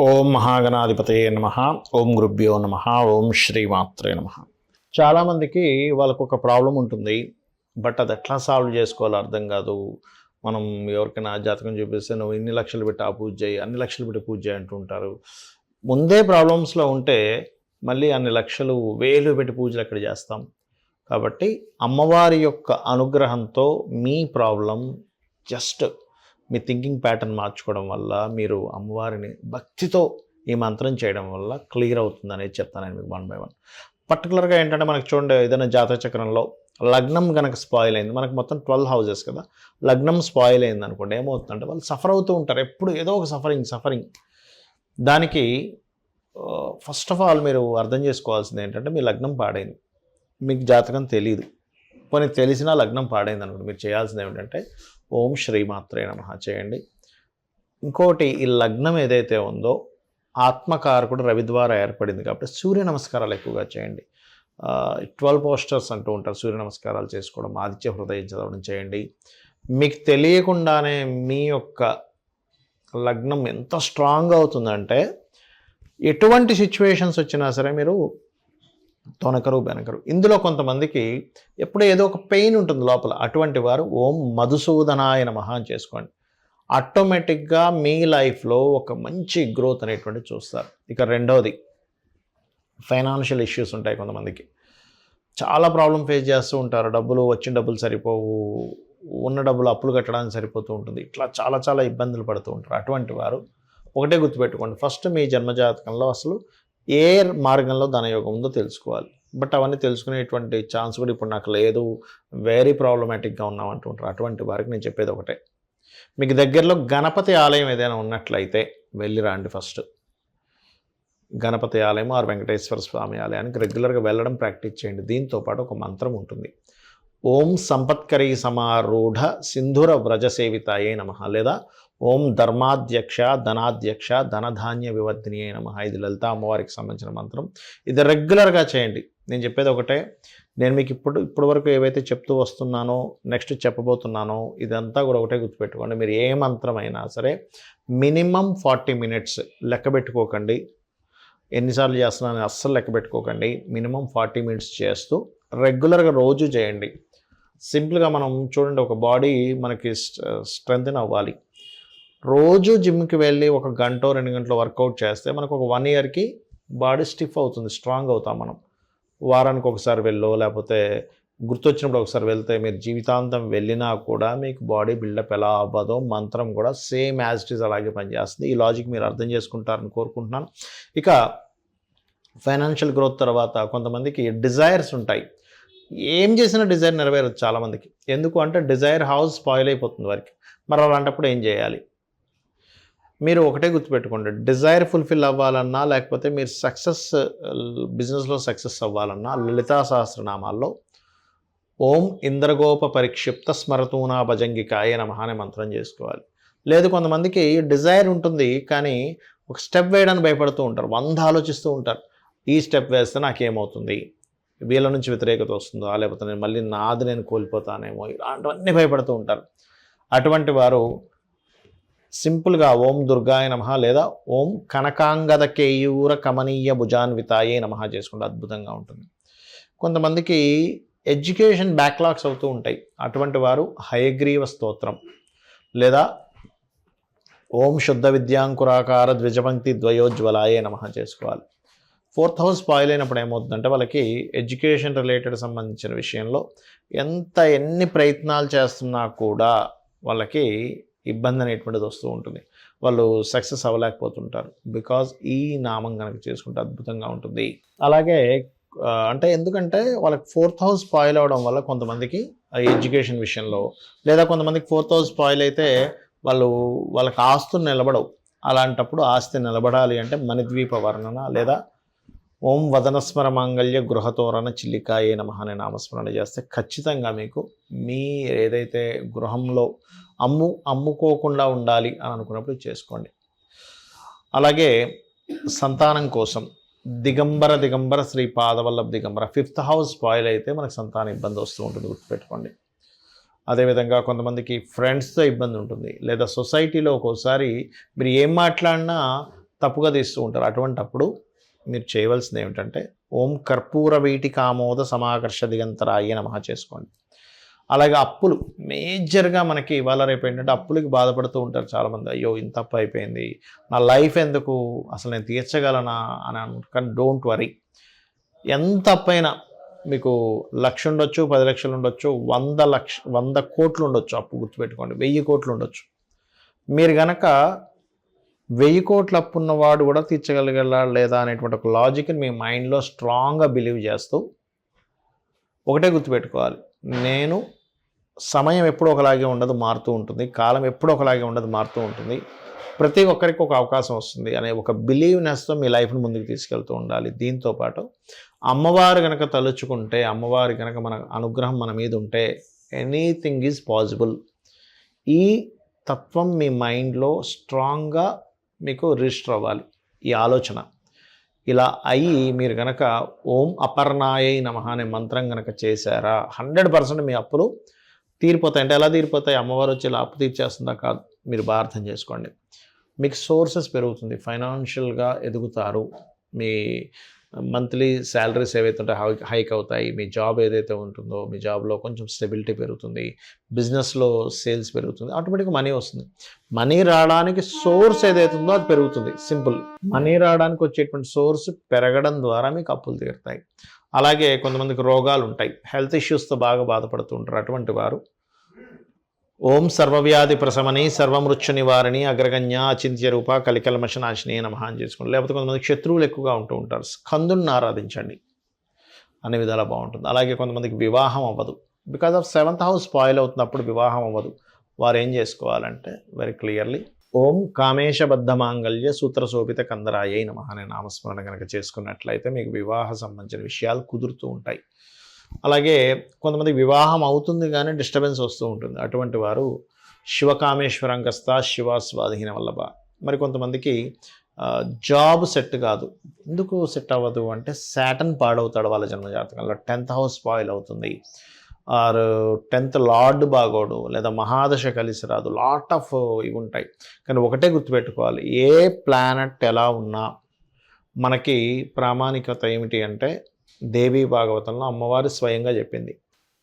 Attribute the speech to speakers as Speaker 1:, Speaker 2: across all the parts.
Speaker 1: ఓం మహాగణాధిపతయే నమ. ఓం గురుభ్యో నమ. ఓం శ్రీమాత్రే నమ. చాలామందికి వాళ్ళకు ఒక ప్రాబ్లం ఉంటుంది. బట్ అది ఎట్లా సాల్వ్ చేసుకోవాలో అర్థం కాదు. మనం ఎవరికైనా జాతకం చూపిస్తే నువ్వు ఇన్ని లక్షలు పెట్టి ఆ పూజ చేయి అన్ని లక్షలు పెట్టి పూజ చేయి అంటుంటారు. ముందే ప్రాబ్లమ్స్లో ఉంటే మళ్ళీ అన్ని లక్షలు వేలు పెట్టి పూజలు అక్కడ చేస్తాం. కాబట్టి అమ్మవారి యొక్క అనుగ్రహంతో మీ ప్రాబ్లం జస్ట్ మీ థింకింగ్ ప్యాటర్న్ మార్చుకోవడం వల్ల మీరు అమ్మవారిని భక్తితో ఈ మంత్రం చేయడం వల్ల క్లియర్ అవుతుంది అనేది చెప్తాను నేను మీకు వన్ బై వన్ పర్టికులర్గా ఏంటంటే మనకు చూడండి ఏదైనా జాతక చక్రంలో లగ్నం కనుక స్పాయిల్ అయింది మనకు మొత్తం ట్వెల్వ్ హౌజెస్ కదా లగ్నం స్పాయిల్ అయింది అనుకోండి ఏమవుతుందంటే వాళ్ళు సఫర్ అవుతూ ఉంటారు. ఎప్పుడు ఏదో ఒక సఫరింగ్ సఫరింగ్ దానికి ఫస్ట్ ఆఫ్ ఆల్ మీరు అర్థం చేసుకోవాల్సింది ఏంటంటే మీ లగ్నం పాడైంది. మీకు జాతకం తెలియదు కొన్ని తెలిసినా లగ్నం పాడైంది అనుకోండి మీరు చేయాల్సింది ఏమిటంటే ఓం శ్రీమాత్రే నమ చేయండి. ఇంకోటి ఈ లగ్నం ఏదైతే ఉందో ఆత్మకారకుడు రవి ద్వారా ఏర్పడింది కాబట్టి సూర్య నమస్కారాలు ఎక్కువగా చేయండి. ట్వెల్వ్ పోస్టర్స్ అంటూ ఉంటారు సూర్య నమస్కారాలు చేసుకోవడం ఆదిత్య హృదయం చదవడం చేయండి. మీకు తెలియకుండానే మీ యొక్క లగ్నం ఎంత స్ట్రాంగ్ అవుతుందంటే ఎటువంటి సిచ్యువేషన్స్ వచ్చినా సరే మీరు తొనకరు బెనకరు ఇందులో కొంతమందికి ఎప్పుడు ఏదో ఒక పెయిన్ ఉంటుంది లోపల. అటువంటి వారు ఓం మధుసూదనాయ నమః అని చేసుకోండి. ఆటోమేటిక్గా మీ లైఫ్లో ఒక మంచి గ్రోత్ అనేటువంటి చూస్తారు. ఇక రెండవది ఫైనాన్షియల్ ఇష్యూస్ ఉంటాయి కొంతమందికి. చాలా ప్రాబ్లం ఫేస్ చేస్తూ ఉంటారు. డబ్బులు వచ్చిన డబ్బులు సరిపోవు. ఉన్న డబ్బులు అప్పులు కట్టడానికి సరిపోతూ ఉంటుంది. ఇట్లా చాలా చాలా ఇబ్బందులు పడుతూ ఉంటారు. అటువంటి వారు ఒకటే గుర్తుపెట్టుకోండి. ఫస్ట్ మీ జన్మజాతకంలో అసలు ఏ మార్గంలో ధనయోగం ఉందో తెలుసుకోవాలి. బట్ అవన్నీ తెలుసుకునేటువంటి ఛాన్స్ కూడా ఇప్పుడు నాకు లేదు. వెరీ ప్రాబ్లమాటిక్గా ఉన్నాం అంటుంటారు అటువంటి వారికి నేను చెప్పేది ఒకటే. మీకు దగ్గరలో గణపతి ఆలయం ఏదైనా ఉన్నట్లయితే వెళ్ళి రండి ఫస్ట్. గణపతి ఆలయం ఆర్ వెంకటేశ్వర స్వామి ఆలయానికి రెగ్యులర్గా వెళ్ళడం ప్రాక్టీస్ చేయండి. దీంతో పాటు ఒక మంత్రం ఉంటుంది. ఓం సంపత్కరీ సమారూఢ సింధుర వ్రజ సేవితాయే నమ లేదా ఓం ధర్మాధ్యక్ష ధనాధ్యక్ష ధనధాన్య వివర్ధిని అయిన మహా ఇది లలిత అమ్మవారికి సంబంధించిన మంత్రం. ఇది రెగ్యులర్గా చేయండి. నేను చెప్పేది ఒకటే. నేను మీకు ఇప్పుడు ఇప్పటి వరకు ఏవైతే చెప్తూ వస్తున్నానో నెక్స్ట్ చెప్పబోతున్నానో ఇదంతా కూడా ఒకటే గుర్తుపెట్టుకోండి. మీరు ఏ మంత్రం అయినా సరే మినిమం ఫార్టీ మినిట్స్ లెక్క పెట్టుకోకండి. ఎన్నిసార్లు చేస్తున్నానని అస్సలు లెక్క పెట్టుకోకండి. మినిమం ఫార్టీ మినిట్స్ చేస్తూ రెగ్యులర్గా రోజు చేయండి. సింపుల్గా మనం చూడండి ఒక బాడీ మనకి స్ట్రెంగ్త్ అవ్వాలి. రోజు జిమ్కి వెళ్ళి ఒక గంట రెండు గంటలు వర్కౌట్ చేస్తే మనకు ఒక వన్ ఇయర్కి బాడీ స్టిఫ్ అవుతుంది స్ట్రాంగ్ అవుతాం మనం. వారానికి ఒకసారి వెళ్ళో లేకపోతే గుర్తొచ్చినప్పుడు ఒకసారి వెళ్తే మీరు జీవితాంతం వెళ్ళినా కూడా మీకు బాడీ బిల్డప్ ఎలా అవ్వదో మంత్రం కూడా సేమ్ యాజ్ ఇట్ ఈస్ అలాగే పనిచేస్తుంది. ఈ లాజిక్ మీరు అర్థం చేసుకుంటారని కోరుకుంటున్నాను. ఇక ఫైనాన్షియల్ గ్రోత్ తర్వాత కొంతమందికి డిజైర్స్ ఉంటాయి. ఏం చేసినా డిజైర్ నెరవేరదు చాలామందికి. ఎందుకు అంటే డిజైర్ హౌస్ స్పాయిల్ అయిపోతుంది వారికి. మరి అలాంటప్పుడు ఏం చేయాలి? మీరు ఒకటే గుర్తుపెట్టుకోండి. డిజైర్ ఫుల్ఫిల్ అవ్వాలన్నా లేకపోతే మీరు సక్సెస్ బిజినెస్లో సక్సెస్ అవ్వాలన్నా లలితా సహస్రనామాల్లో ఓం ఇంద్రగోప పరిక్షిప్త స్మరతూనా భజంగికాయ నమః అనే మంత్రం చేసుకోవాలి. లేదు కొంతమందికి డిజైర్ ఉంటుంది కానీ ఒక స్టెప్ వేయడానికి భయపడుతూ ఉంటారు వంద ఆలోచిస్తూ ఉంటారు. ఈ స్టెప్ వేస్తే నాకేమవుతుంది? వీళ్ళ నుంచి వ్యతిరేకత వస్తుందా? లేకపోతే నేను మళ్ళీ నాది నేను కోల్పోతానేమో? ఇలాంటివన్నీ భయపడుతూ ఉంటారు. అటువంటి వారు సింపుల్గా ఓం దుర్గాయ నమ లేదా ఓం కనకాంగద కేయూర కమనీయ భుజాన్వితాయే నమ చేసుకుంటే అద్భుతంగా ఉంటుంది. కొంతమందికి ఎడ్యుకేషన్ బ్యాక్లాగ్స్ అవుతూ ఉంటాయి. అటువంటి వారు హయగ్రీవ స్తోత్రం లేదా ఓం శుద్ధ విద్యాంకురాకార ద్విజపంక్తి ద్వయోజ్వలాయే నమ చేసుకోవాలి. ఫోర్త్ హౌస్ స్పాయిల్ అయినప్పుడు ఏమవుతుందంటే వాళ్ళకి ఎడ్యుకేషన్ రిలేటెడ్ సంబంధించిన విషయంలో ఎంత ఎన్ని ప్రయత్నాలు చేస్తున్నా కూడా వాళ్ళకి ఇబ్బంది అనేటువంటిది వస్తూ ఉంటుంది. వాళ్ళు సక్సెస్ అవ్వలేకపోతుంటారు. బికాజ్ ఈ నామం కనుక చేసుకుంటే అద్భుతంగా ఉంటుంది. అలాగే అంటే ఎందుకంటే వాళ్ళకి ఫోర్త్ హౌస్ స్పాయిల్ అవ్వడం వల్ల కొంతమందికి ఎడ్యుకేషన్ విషయంలో లేదా కొంతమందికి ఫోర్త్ హౌస్ స్పాయిల్ అయితే వాళ్ళు వాళ్ళకి ఆస్తులు నిలబడవు. అలాంటప్పుడు ఆస్తి నిలబడాలి అంటే మణిద్వీప వర్ణన లేదా ఓం వదనస్మర మాంగళ్య గృహతోరణ చిల్లికాయే నమ అనే నామస్మరణ చేస్తే ఖచ్చితంగా మీకు మీ ఏదైతే గృహంలో అమ్ము అమ్ముకోకుండా ఉండాలి అని అనుకున్నప్పుడు చేసుకోండి. అలాగే సంతానం కోసం Digambara Digambara Shri Padavallabha Digambara fifth house spoil అయితే మనకు సంతాన ఇబ్బంది వస్తూ ఉంటుంది గుర్తుపెట్టుకోండి. అదేవిధంగా కొంతమందికి ఫ్రెండ్స్తో ఇబ్బంది ఉంటుంది. లేదా సొసైటీలో ఒక్కోసారి మీరు ఏం మాట్లాడినా తప్పుగా తీస్తూ ఉంటారు. అటువంటప్పుడు మీరు చేయవలసింది ఏమిటంటే ఓం కర్పూర వీటి కామోద సమాకర్ష దిగంతరాయ నమః చేసుకోండి. అలాగే అప్పులు మేజర్గా మనకి ఇవాళ రేపు ఏంటంటే అప్పులకి బాధపడుతూ ఉంటారు చాలామంది. అయ్యో ఇంత తప్పు అయిపోయింది. నా లైఫ్ ఎందుకు? అసలు నేను తీర్చగలనా? అని అనుకుంటే డోంట్ వరీ. ఎంత అప్పైనా మీకు లక్ష ఉండొచ్చు పది లక్షలు ఉండొచ్చు వంద లక్ష వంద కోట్లు ఉండొచ్చు అప్పు గుర్తుపెట్టుకోండి. వెయ్యి కోట్లు ఉండొచ్చు. మీరు గనక వెయ్యి కోట్ల అప్పు ఉన్నవాడు కూడా తీర్చగలిగలా లేదా అనేటువంటి ఒక లాజిక్ని మీ మైండ్లో స్ట్రాంగ్గా బిలీవ్ చేస్తూ ఒకటే గుర్తుపెట్టుకోవాలి. నేను సమయం ఎప్పుడూ ఒకలాగే ఉండదు మారుతూ ఉంటుంది. కాలం ఎప్పుడూ ఒకలాగే ఉండదు మారుతూ ఉంటుంది. ప్రతి ఒక్కరికి ఒక అవకాశం వస్తుంది అనే ఒక బిలీవ్నెస్తో మీ లైఫ్ని ముందుకు తీసుకెళ్తూ ఉండాలి. దీంతో పాటు అమ్మవారు కనుక తలుచుకుంటే అమ్మవారి కనుక మన అనుగ్రహం మన మీద ఉంటే ఎనీథింగ్ ఈజ్ పాసిబుల్ ఈ తత్వం మీ మైండ్లో స్ట్రాంగ్గా మీకు రిజిస్టర్ అవ్వాలి. ఈ ఆలోచన. ఇలా అయ్యి మీరు కనుక ఓం అపర్ణాయ నమః అనే మంత్రం కనుక చేశారా హండ్రెడ్ పర్సెంట్ మీ అప్పులు తీరిపోతాయి. అంటే ఎలా తీరిపోతాయి? అమ్మవారు వచ్చి అప్పు తీర్చేస్తుందా కాదు. మీరు బాగా అర్థం చేసుకోండి. మీకు సోర్సెస్ పెరుగుతుంది. ఫైనాన్షియల్గా ఎదుగుతారు. మీ మంత్లీ శాలరీస్ ఏవైతే ఉంటాయో హై హైక్ అవుతాయి. మీ జాబ్ ఏదైతే ఉంటుందో మీ జాబ్లో కొంచెం స్టెబిలిటీ పెరుగుతుంది. బిజినెస్లో సేల్స్ పెరుగుతుంది. ఆటోమేటిక్గా మనీ వస్తుంది. మనీ రావడానికి సోర్స్ ఏదైతే ఉందో అది పెరుగుతుంది. సింపుల్. మనీ రావడానికి వచ్చేటువంటి సోర్స్ పెరగడం ద్వారా మీకు అప్పులు తీరుతాయి. అలాగే కొంతమందికి రోగాలు ఉంటాయి హెల్త్ ఇష్యూస్తో బాగా బాధపడుతూ ఉంటారు అటువంటి వారు. ఓం సర్వవ్యాధి ప్రశమని సర్వమృత్యు నివారణి అగ్రగణ్య అచింత్య రూప కలికల్మష నాశిని నమహ అని చేసుకోండి లేకపోతే కొంతమంది శత్రువులు ఎక్కువగా ఉంటూ ఉంటారు. స్కందుని ఆరాధించండి. అనే విధాలా బాగుంటుంది. అలాగే కొంతమందికి వివాహం అవ్వదు. Because of seventh house spoil అవుతున్నప్పుడు వివాహం అవ్వదు. వారు ఏం చేసుకోవాలంటే వెరీ క్లియర్లీ ఓం కామేశబద్ధ మాంగళ్య సూత్ర శోభిత కందరాయ నమ అనే నామస్మరణ కనుక చేసుకున్నట్లయితే మీకు వివాహ సంబంధించిన విషయాలు కుదురుతూ ఉంటాయి. అలాగే కొంతమంది వివాహం అవుతుంది కానీ డిస్టర్బెన్స్ వస్తూ ఉంటుంది. అటువంటి వారు శివకామేశ్వరంగస్త శివ స్వాధీన వల్లభ. మరి కొంతమందికి జాబ్ సెట్ కాదు. ఎందుకు సెట్ అవ్వదు అంటే శాటన్ పాడవుతాడు వాళ్ళ జన్మజాతకంలో. టెన్త్ హౌస్ స్పాయిల్ అవుతుంది ఆర్ టెన్త్ లార్డ్ బాగోడు లేదా మహాదశ కలిసి రాదు. లాట్ ఆఫ్ ఇవి ఉంటాయి కానీ ఒకటే గుర్తుపెట్టుకోవాలి. ఏ ప్లానెట్ ఎలా ఉన్నా మనకి ప్రామాణికత ఏమిటి అంటే దేవీ భాగవతంలో అమ్మవారు స్వయంగా చెప్పింది.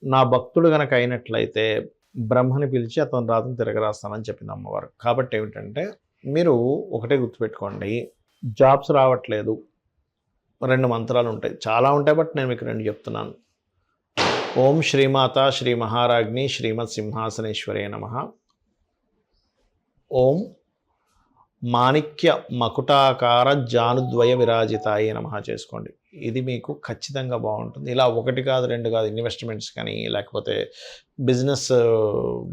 Speaker 1: నా భక్తుడు గనక అయినట్లయితే బ్రహ్మని పిలిచి అతను రాతను తిరగరాస్తానని చెప్పింది అమ్మవారు. కాబట్టి ఏమిటంటే మీరు ఒకటే గుర్తుపెట్టుకోండి. జాబ్స్ రావట్లేదు. రెండు మంత్రాలు ఉంటాయి. చాలా ఉంటాయి బట్ నేను మీకు రెండు చెప్తున్నాను. ఓం శ్రీమాత శ్రీ మహారాజ్ని శ్రీమత్ సింహాసనేశ్వరే నమ. ఓం మాణిక్య మకుటాకార జానుద్వయ విరాజితాయి నమ చేసుకోండి. ఇది మీకు ఖచ్చితంగా బాగుంటుంది. ఇలా ఒకటి కాదు రెండు కాదు ఇన్వెస్ట్మెంట్స్ కానీ లేకపోతే బిజినెస్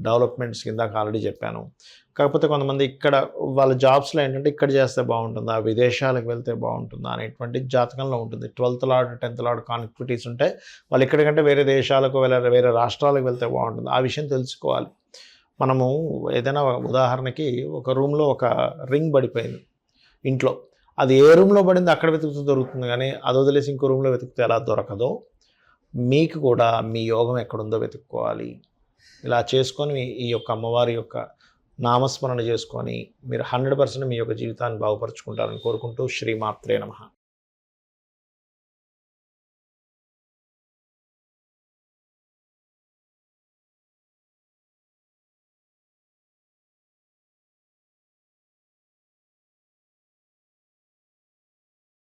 Speaker 1: డెవలప్మెంట్స్ కింద ఆల్రెడీ చెప్పాను. కాకపోతే కొంతమంది ఇక్కడ వాళ్ళ జాబ్స్లో ఏంటంటే ఇక్కడ చేస్తే బాగుంటుందా విదేశాలకు వెళ్తే బాగుంటుందా అనేటువంటి జాతకంలో ఉంటుంది. ట్వెల్త్ లాడ్ టెన్త్ లాడ్ కాన్క్విటీస్ ఉంటే వాళ్ళు ఎక్కడికంటే వేరే దేశాలకు వెళ్ళ వేరే రాష్ట్రాలకు వెళ్తే బాగుంటుంది. ఆ విషయం తెలుసుకోవాలి. మనము ఏదైనా ఉదాహరణకి ఒక రూమ్లో ఒక రింగ్ పడిపోయింది ఇంట్లో. అది ఏ రూమ్లో పడింది అక్కడ వెతుకుతూ దొరుకుతుంది కానీ అది వదిలేసి ఇంకో రూమ్లో వెతికితే ఎలా దొరకదో మీకు కూడా మీ యోగం ఎక్కడుందో వెతుక్కోవాలి. ఇలా చేసుకొని ఈ యొక్క అమ్మవారి యొక్క నామస్మరణ చేసుకొని మీరు హండ్రెడ్ పర్సెంట్ మీ యొక్క జీవితాన్ని బాగుపరుచుకుంటారని కోరుకుంటూ శ్రీమాత్రే నమః.